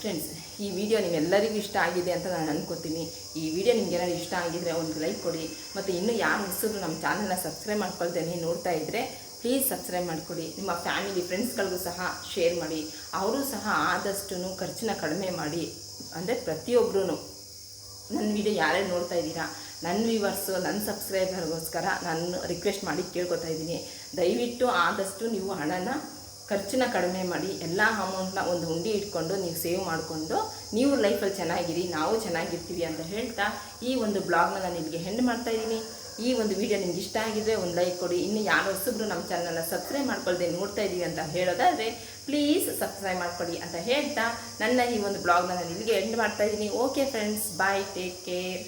Speaker 1: ಫ್ರೆಂಡ್ಸ್ ಈ ವಿಡಿಯೋ ನಿಮ್ಮೆಲ್ಲರಿಗೂ ಇಷ್ಟ ಆಗಿದೆ ಅಂತ ನಾನು ಅಂದ್ಕೋತೀನಿ ಈ ವಿಡಿಯೋ ನಿಮ್ಗೆ ಏನಾದ್ರು ಇಷ್ಟ ಆಗಿದ್ರೆ ಒಂದು ಲೈಕ್ ಕೊಡಿ. ಮತ್ತು ಇನ್ನೂ ಯಾರು ಹೆಸರು ನಮ್ಮ ಚಾನಲ್ನ ಸಬ್ಸ್ಕ್ರೈಬ್ ಮಾಡ್ಕೊಳ್ತೇನೆ ನೋಡ್ತಾ ಇದ್ದರೆ ಪ್ಲೀಸ್ ಸಬ್ಸ್ಕ್ರೈಬ್ ಮಾಡಿಕೊಡಿ. ನಿಮ್ಮ ಫ್ಯಾಮಿಲಿ ಫ್ರೆಂಡ್ಸ್ಗಳಿಗೂ ಸಹ ಶೇರ್ ಮಾಡಿ. ಅವರು ಸಹ ಆದಷ್ಟು ಖರ್ಚನ್ನ ಕಡಿಮೆ ಮಾಡಿ. ಅಂದರೆ ಪ್ರತಿಯೊಬ್ಬರೂ ನನ್ನ ವಿಡಿಯೋ ಯಾರ್ಯಾರು ನೋಡ್ತಾ ಇದ್ದೀರಾ? ನನ್ನ ವ್ಯೂವರ್ಸು ನನ್ನ ಸಬ್ಸ್ಕ್ರೈಬರ್ಗೋಸ್ಕರ ನಾನು ರಿಕ್ವೆಸ್ಟ್ ಮಾಡಿ ಕೇಳ್ಕೊತಾ ಇದ್ದೀನಿ. ದಯವಿಟ್ಟು ಆದಷ್ಟು ನೀವು ಹಣನ ಖರ್ಚನ್ನ ಕಡಿಮೆ ಮಾಡಿ, ಎಲ್ಲ ಅಮೌಂಟ್ನ ಒಂದು ಹುಂಡಿ ಇಟ್ಕೊಂಡು ನೀವು ಸೇವ್ ಮಾಡಿಕೊಂಡು, ನೀವು ಲೈಫಲ್ಲಿ ಚೆನ್ನಾಗಿರಿ, ನಾವು ಚೆನ್ನಾಗಿರ್ತೀವಿ ಅಂತ ಹೇಳ್ತಾ ಈ ಒಂದು ಬ್ಲಾಗ್ನ ನಾನು ನಿಮಗೆ ಹೆಂಡ್ ಮಾಡ್ತಾ ಇದ್ದೀನಿ. ಈ ಒಂದು ವಿಡಿಯೋ ನಿಮ್ಗೆ ಇಷ್ಟ ಆಗಿದ್ರೆ ಒಂದು ಲೈಕ್ ಕೊಡಿ. ಇನ್ನು ಯಾರು ಹೊಸಬ್ರು ನಮ್ಮ ಚಾನಲ್ನ ಸಬ್ಸ್ಕ್ರೈಬ್ ಮಾಡ್ಕೊಳ್ದೆ ನೋಡ್ತಾ ಇದ್ದೀವಿ ಅಂತ ಹೇಳೋದಾದರೆ ಪ್ಲೀಸ್ ಸಬ್ಸ್ಕ್ರೈಬ್ ಮಾಡ್ಕೊಳ್ಳಿ ಅಂತ ಹೇಳ್ತಾ ನನ್ನ ಈ ಒಂದು ಬ್ಲಾಗ್ನ ನಾನು ಇಲ್ಲಿಗೆ ಎಂಡ್ ಮಾಡ್ತಾ ಇದ್ದೀನಿ. Okay friends bye take care